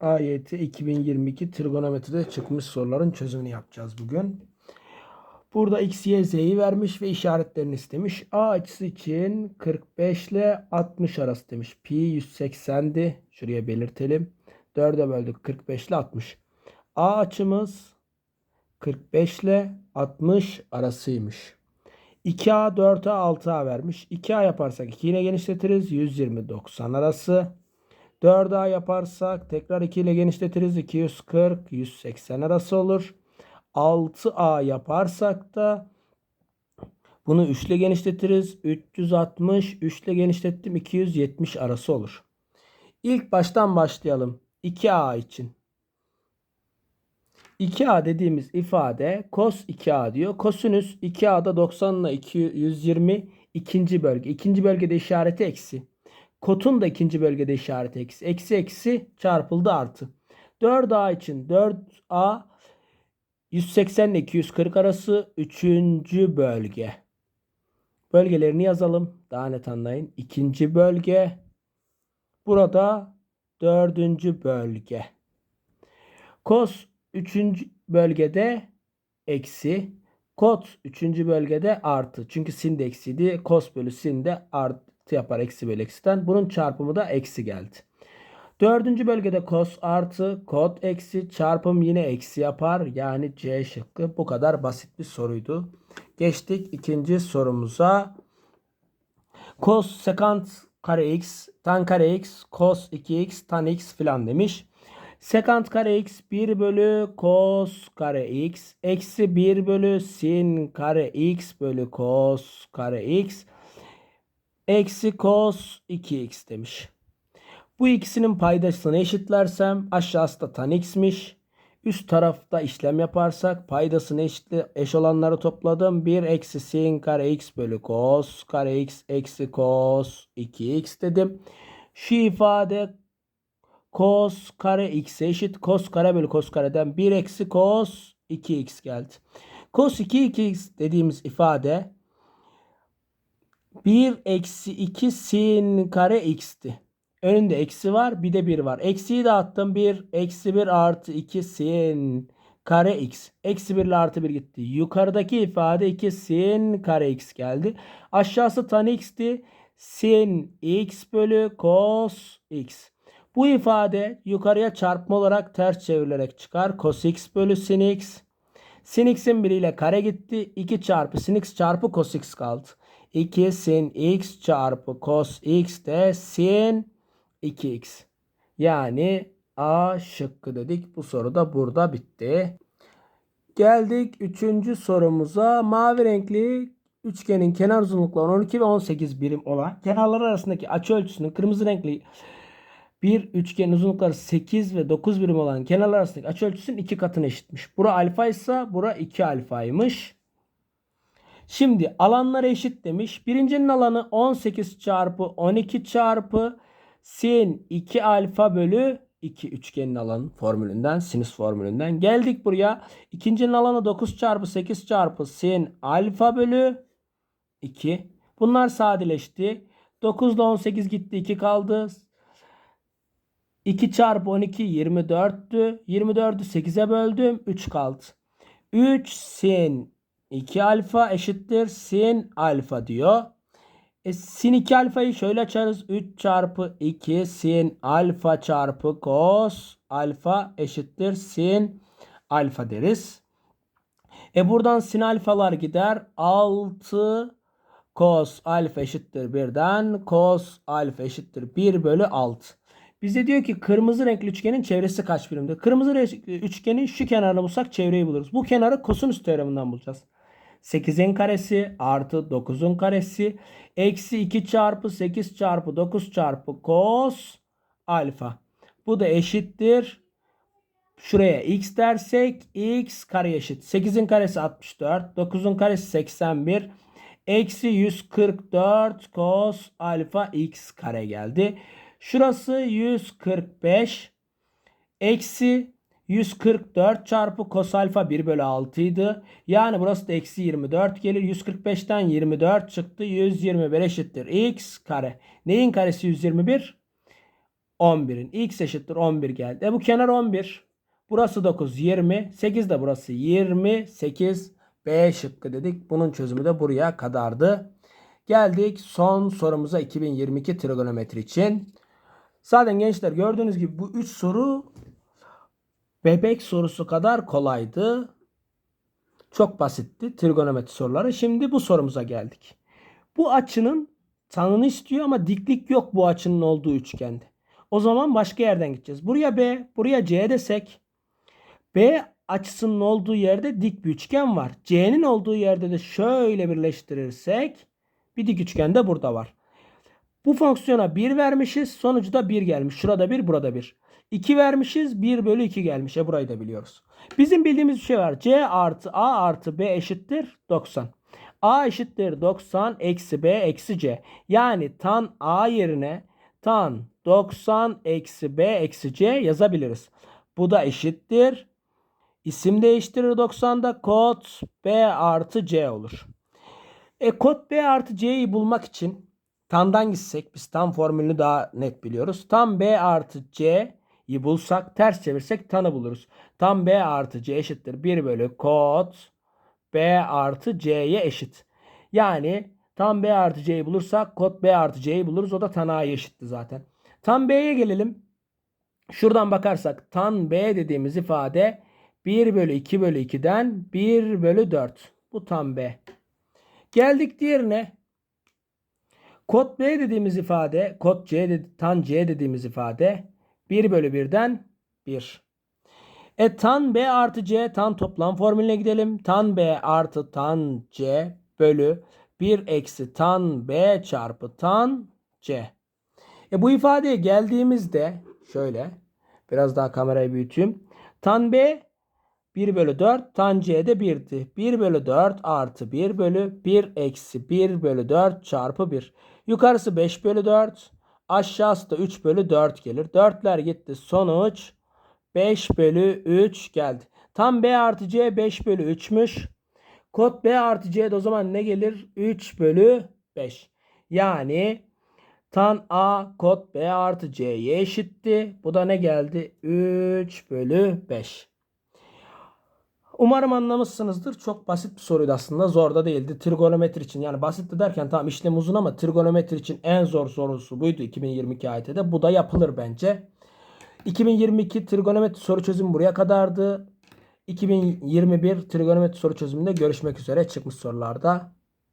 AYT 2022 trigonometride çıkmış soruların çözümünü yapacağız bugün. Burada x, y, z'yi vermiş ve işaretlerini istemiş. A açısı için 45 ile 60 arası demiş. Pi 180'di. Şuraya belirtelim. 4'e böldük 45 ile 60. A açımız 45 ile 60 arasıymış. 2A, 4A, 6A vermiş. 2A yaparsak 2 ile genişletiriz. 120, 90 arası. 4A yaparsak tekrar 2 ile genişletiriz. 240, 180 arası olur. 6A yaparsak da bunu 3 ile genişletiriz. 360, 3 ile genişlettim. 270 arası olur. İlk baştan başlayalım. 2A için. 2A dediğimiz ifade cos 2A diyor. Kosinüs 2A'da 90 ile 220 ikinci bölge. İkinci bölgede işareti eksi. Kotun da ikinci bölgede işareti eksi. Eksi eksi çarpıldı artı. 4A için 4A 180 ile 240 arası 3. bölge. Bölgelerini yazalım. Daha net anlayın. İkinci bölge. Burada dördüncü bölge. Kos 3. bölgede eksi. Kot 3. bölgede artı. Çünkü sin de eksiydi. Kos bölü sin de artı yapar eksi bölü eksiden. Bunun çarpımı da eksi geldi. Dördüncü bölgede kos artı kot eksi çarpım yine eksi yapar. Yani C şıkkı bu kadar basit bir soruydu. Geçtik ikinci sorumuza. Kos sekant kare x, tan kare x, kos 2x, tan x filan demiş. Sekant kare x 1 bölü kos kare x eksi 1 bölü sin kare x bölü kos kare x eksi kos 2x demiş. Bu ikisinin paydasını eşitlersem aşağısı da tan x'miş. Üst tarafta işlem yaparsak paydasını eşitli, eş olanları topladım. 1 eksi sin kare x bölü cos kare x eksi cos 2x dedim. Şu ifade cos kare x eşit cos kare bölü cos kareden 1 eksi cos 2x geldi. Cos 2 2x dediğimiz ifade 1 eksi 2 sin kare x'ti. Önünde eksi var bir de 1 var. Eksiyi de attım 1 eksi 1 artı 2 sin kare x. Eksi 1 ile artı 1 gitti. Yukarıdaki ifade 2 sin kare x geldi. Aşağısı tan x'ti. Sin x bölü cos x. Bu ifade yukarıya çarpma olarak ters çevrilerek çıkar. Cos x bölü sin x. Sin x'in biriyle kare gitti. 2 çarpı sin x çarpı cos x kaldı. 2 sin x çarpı cos x de sin 2x. Yani A şıkkı dedik. Bu soru da burada bitti. Geldik 3. sorumuza. Mavi renkli üçgenin kenar uzunlukları 12 ve 18 birim olan kenarlar arasındaki açı ölçüsünün kırmızı renkli bir üçgenin uzunlukları 8 ve 9 birim olan kenarlar arasındaki açı ölçüsünün iki katına eşitmiş. Bura alfa ise bura 2 alfaymış. Şimdi alanlar eşit demiş. Birincinin alanı 18 çarpı 12 çarpı sin 2 alfa bölü 2 üçgenin alanı formülünden sinüs formülünden geldik buraya. İkincinin alanı 9 çarpı 8 çarpı sin alfa bölü 2. Bunlar sadeleşti. 9 ile 18 gitti 2 kaldı. 2 çarpı 12 24'tü. 24'ü 8'e böldüm 3 kaldı. 3 sin 2 alfa eşittir sin alfa diyor. E, sin 2 alfayı şöyle açarız. 3 çarpı 2 sin alfa çarpı cos alfa eşittir sin alfa deriz. E buradan sin alfalar gider. 6 cos alfa eşittir 1'den cos alfa eşittir 1 bölü 6. Bize diyor ki kırmızı renkli üçgenin çevresi kaç birimdir? Kırmızı renkli üçgenin şu kenarını bulsak çevreyi buluruz. Bu kenarı kosinüs teoreminden bulacağız. 8'in karesi artı 9'un karesi eksi 2 çarpı 8 çarpı 9 çarpı cos alfa. Bu da eşittir. Şuraya x dersek x kare eşit. 8'in karesi 64. 9'un karesi 81. Eksi 144 cos alfa x kare geldi. Şurası 145. Eksi 144 çarpı cos alfa 1 bölü 6 idi. Yani burası da eksi 24 gelir. 145'ten 24 çıktı. 121 eşittir. X kare. Neyin karesi 121? 11'in x eşittir 11 geldi. E bu kenar 11. Burası 9 20. 8 de burası 28. B şıkkı dedik. Bunun çözümü de buraya kadardı. Geldik son sorumuza 2022 trigonometri için. Zaten gençler gördüğünüz gibi bu 3 soru bebek sorusu kadar kolaydı. Çok basitti trigonometri soruları. Şimdi bu sorumuza geldik. Bu açının tanını istiyor ama diklik yok bu açının olduğu üçgende. O zaman başka yerden gideceğiz. Buraya B, buraya C desek B açısının olduğu yerde dik bir üçgen var. C'nin olduğu yerde de şöyle birleştirirsek bir dik üçgen de burada var. Bu fonksiyona 1 vermişiz. Sonucu da 1 gelmiş. Şurada 1, burada 1. 2 vermişiz. 1 bölü 2 gelmiş. E burayı da biliyoruz. Bizim bildiğimiz bir şey var. C artı A artı B eşittir 90. A eşittir 90 eksi B eksi C. Yani tan A yerine tan 90 eksi B eksi C yazabiliriz. Bu da eşittir. İsim değiştirir 90'da kod B artı C olur. E kod B artı C'yi bulmak için tandan gitsek biz tam formülünü daha net biliyoruz. Tam B artı C'yi bulsak ters çevirsek tanı buluruz. Tam B artı C eşittir 1 bölü kod B artı C'ye eşit. Yani tam B artı C'yi bulursak kod B artı C'yi buluruz. O da tan A'ya eşitti zaten. Tam B'ye gelelim. Şuradan bakarsak tan B dediğimiz ifade 1 bölü 2 bölü 2'den 1 bölü 4. Bu tam B. Geldik diğerine. Kod B dediğimiz ifade, kod C, tan C dediğimiz ifade 1 bölü 1'den 1. E tan B artı C tan toplam formülüne gidelim. Tan B artı tan C bölü 1 eksi tan B çarpı tan C. E bu ifadeye geldiğimizde şöyle biraz daha kamerayı büyüteyim. Tan B 1 bölü 4 tan C de 1'di. 1 bölü 4 artı 1 bölü 1 eksi 1 bölü 4 çarpı 1. Yukarısı 5 bölü 4. Aşağısı da 3 bölü 4 gelir. 4'ler gitti. Sonuç 5 bölü 3 geldi. Tam B artı C 5 bölü 3'müş. Kod B artı C de o zaman ne gelir? 3 bölü 5. Yani tan A kod B artı C'ye eşitti. Bu da ne geldi? 3 bölü 5. Umarım anlamışsınızdır. Çok basit bir soruydu aslında. Zor da değildi. Trigonometri için yani basit derken tamam işlem uzun ama trigonometri için en zor sorusu buydu 2022 AYT'de. Bu da yapılır bence. 2022 trigonometri soru çözümü buraya kadardı. 2021 trigonometri soru çözümünde görüşmek üzere çıkmış sorularda.